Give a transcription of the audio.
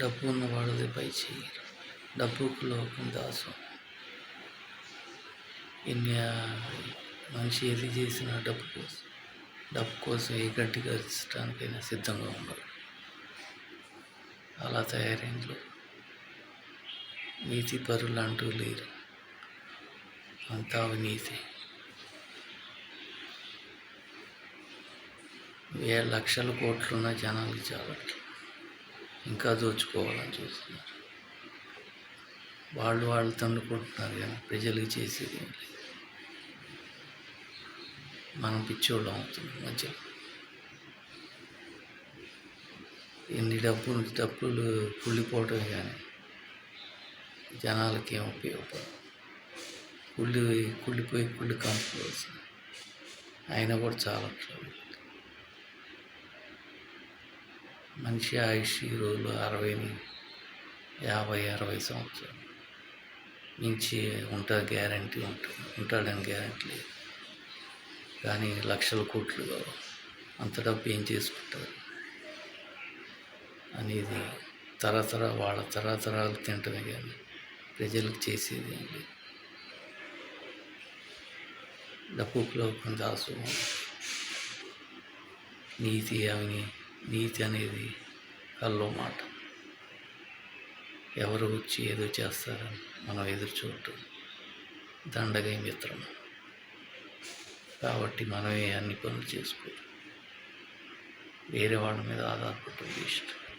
డబ్బు ఉన్నవాడిది పై చెయ్యి డబ్బుకు లోకం దాసం. ఎన్ని మనిషి ఏది చేసినా డబ్బు కోసం డబ్బు కోసం ఏ గడ్డి గరించడానికైనా సిద్ధంగా ఉండదు అలా తయారైంది నీతి పరులు అంటూ లేరు. అంతా అవినీతి వేల లక్షల కోట్లున్న జనాలకి చాలట్లేదు ఇంకా దోచుకోవాలని చూస్తున్నారు. వాళ్ళు వాళ్ళు తండుకుంటున్నారు కానీ ప్రజలకు చేసేది మనం పిచ్చోళ్ళం అవుతున్నాం మధ్యలో. ఎన్ని డబ్బులు డబ్బులు కుళ్ళిపోవటమే కానీ జనాలకి ఏం ఉపయోగపడదు. కుళ్ళి కుళ్ళిపోయి కుళ్ళి కంపుకోవాల్సింది అయినా కూడా చాలా మనిషి ఆయుష్ ఈ రోజులు అరవై యాభై అరవై సంవత్సరాలు. మించి ఉంటా గ్యారంటీ ఉంటుంది ఉంటాడని గ్యారంటీ లేదు. కానీ లక్షల కోట్లు అంత డబ్బు ఏం చేసుకుంటారు? అనేది తరతర వాళ్ళ తరతరాలు తింటమే కానీ ప్రజలకు చేసేది ఏం లేదు. డబ్బులో దాసు. నీతి అవినీతి నీతి అనేది కల్లో మాట. ఎవరు వచ్చి ఏదో చేస్తారని మనం ఎదురు చూడటం దండగా మిత్రం. కాబట్టి మనమే అన్ని పనులు చేసుకోవాలి. వేరే వాళ్ళ మీద ఆధారపడటం ఇష్టం.